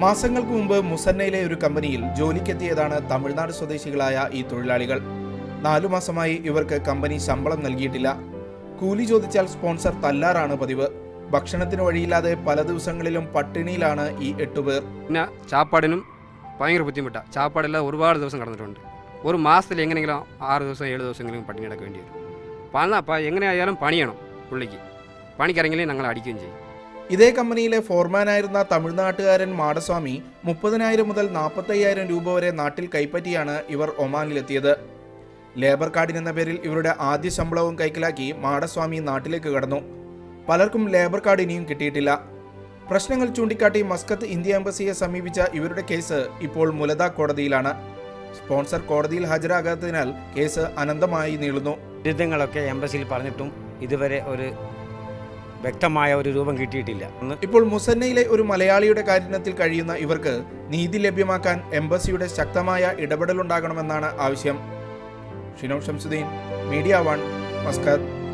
മാസങ്ങൾക്ക് മുമ്പ് മുസന്നയിലെ ഒരു കമ്പനിയിൽ ജോലിക്കെത്തിയതാണ് തമിഴ്നാട് സ്വദേശികളായ ഈ തൊഴിലാളികൾ. നാലു മാസമായി ഇവർക്ക് കമ്പനി ശമ്പളം നൽകിയിട്ടില്ല. കൂലി ചോദിച്ചാൽ സ്പോൺസർ തല്ലാറാണ് പതിവ്. ഭക്ഷണത്തിന് വഴിയില്ലാതെ പല ദിവസങ്ങളിലും പട്ടിണിയിലാണ് ഈ എട്ടുപേർ പിന്നെ ചാപ്പാടിനും ഭയങ്കര ബുദ്ധിമുട്ടാണ് ചാപ്പാടെല്ലാം ഒരുപാട് ദിവസം കടന്നിട്ടുണ്ട്. ഒരു മാസത്തിൽ എങ്ങനെയെങ്കിലും ആറ് ദിവസം ഏഴ് ദിവസമെങ്കിലും പട്ടിണി കിടക്കേണ്ടി വരും. എങ്ങനെയായാലും പണിയണം പുള്ളിക്ക്. പണിക്കിറങ്ങിയാലേ ഞങ്ങൾ അടിക്കുകയും ചെയ്യും. ഇതേ കമ്പനിയിലെ ഫോർമാനായിരുന്ന തമിഴ്നാട്ടുകാരൻ മാടസ്വാമി മുപ്പതിനായിരം മുതൽ നാൽപ്പത്തയ്യായിരം രൂപ വരെ നാട്ടിൽ കൈപ്പറ്റിയാണ് ഇവർ ഒമാനിലെത്തിയത്. ലേബർ കാർഡിൻ എന്ന പേരിൽ ഇവരുടെ ആദ്യ ശമ്പളവും കൈക്കലാക്കി മാടസ്വാമി നാട്ടിലേക്ക് കടന്നു. പലർക്കും ലേബർ കാർഡ് ഇനിയും കിട്ടിയിട്ടില്ല. പ്രശ്നങ്ങൾ ചൂണ്ടിക്കാട്ടി മസ്കത്ത് ഇന്ത്യ എംബസിയെ സമീപിച്ച ഇവരുടെ കേസ് ഇപ്പോൾ മുലത കോടതിയിലാണ്. സ്പോൺസർ കോടതിയിൽ ഹാജരാകാത്തതിനാൽ കേസ് അനന്തമായി നീളുന്നു. ദുരിതങ്ങളൊക്കെ എംബസിയിൽ പറഞ്ഞിട്ടും ഇതുവരെ ഒരു വ്യക്തമായ ഒരു രൂപം കിട്ടിയിട്ടില്ല. ഇപ്പോൾ മുസന്നയിലെ ഒരു മലയാളിയുടെ കാര്യത്തിൽ കഴിയുന്ന ഇവർക്ക് നീതി ലഭ്യമാക്കാൻ എംബസിയുടെ ശക്തമായ ഇടപെടലുണ്ടാകണമെന്നാണ് ആവശ്യം. Shino Shamsuddin media one Muscat.